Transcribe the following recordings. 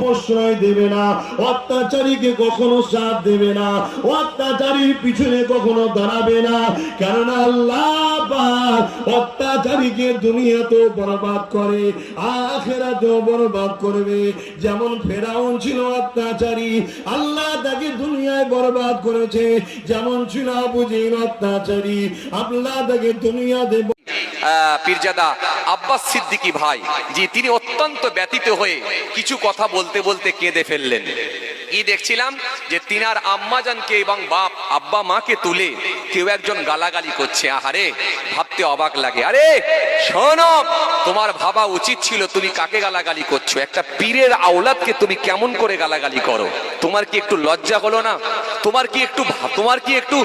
প্রশ্রয় দেবে না, অত্যাচারীকে কখনো সাথ দেবে না, অত্যাচারীর পিছনে কখনো দাঁড়াবে না। কেননা আল্লাহ অত্যাচারীকে দুনিয়াতেও বরবাদ করে, আখেরাতেও বরবাদ করবে। যেমন ফেরাউন ছিল অত্যাচারী, আল্লাহ তাকে দুনিয়ায় বরবাদ করেছে। যেমন ছিল জেহেল অত্যাচারী, আল্লাহ তাকে দুনিয়াতে পীরজাদা আব্বাস সিদ্দিকি ভাই, যে তিনি অত্যন্ত ব্যতীত হয়ে কিছু কথা বলতে বলতে কেঁদে ফেললেন। কি দেখছিলাম? যে তিনার আম্মাজানকে এবং বাপ আব্বা মাকে তুলে কেউ একজন গালাগালি করছে, আহারে, ভাবতে অবাক লাগে। আরে, শোনো, তোমার ভাবা উচিত ছিল তুমি কাকে গালাগালি করছ? একটা পীরের আওলাদকে তুমি কেমন করে গালাগালি করো? তোমার কি একটু লজ্জা হলো না? তোমার কি একটু তোমার কি একটু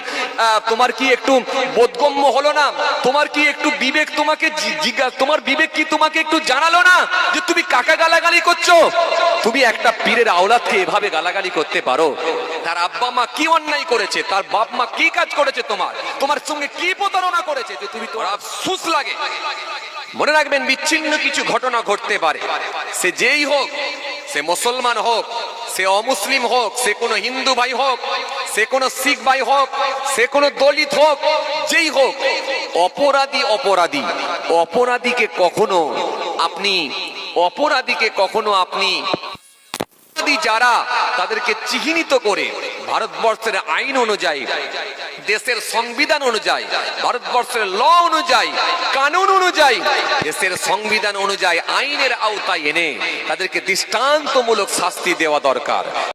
তোমার কি একটু বোধগম্য হলো না? তোমার কি একটু বিবেক তোমাকে জিজ্ঞাসা তোমার বিবেক কি তোমাকে একটু জানালো না যে তুমি কাকা গালাগালি করছ? তুমি একটা পীরের আওলাদকে এভাবে গালাগালি করতে পারো? তার আব্বা মা কি অন্যায় করেছে, তার বাপ মা কি কাজ করেছে তোমার? তোমার সঙ্গে কি প্রতারণা করেছে যে তুমি তোমার আফসুস লাগে? মনে রাখবেন, বিচ্ছিন্ন কিছু ঘটনা ঘটতে পারে। সে যেই হোক, সে মুসলমান হোক, সে অমুসলিম হোক, সে কোনো হিন্দু ভাই হোক, সে কোনো শিখ ভাই হোক, সে কোনো দলিত হোক, যেই হোক, অপরাধী অপরাধী, অপরাধীকে কখনো আপনি, অপরাধীকে কখনো আপনি যারা তাদেরকে চিহ্নিত করে ভারতবর্ষের আইন অনুযায়ী, দেশের সংবিধান অনুযায়ী, ভারতবর্ষের ল অনুযায়ী, কানুন অনুযায়ী, দেশের সংবিধান অনুযায়ী আইনের আওতায় এনে তাদেরকে দৃষ্টান্তমূলক শাস্তি দেওয়া দরকার।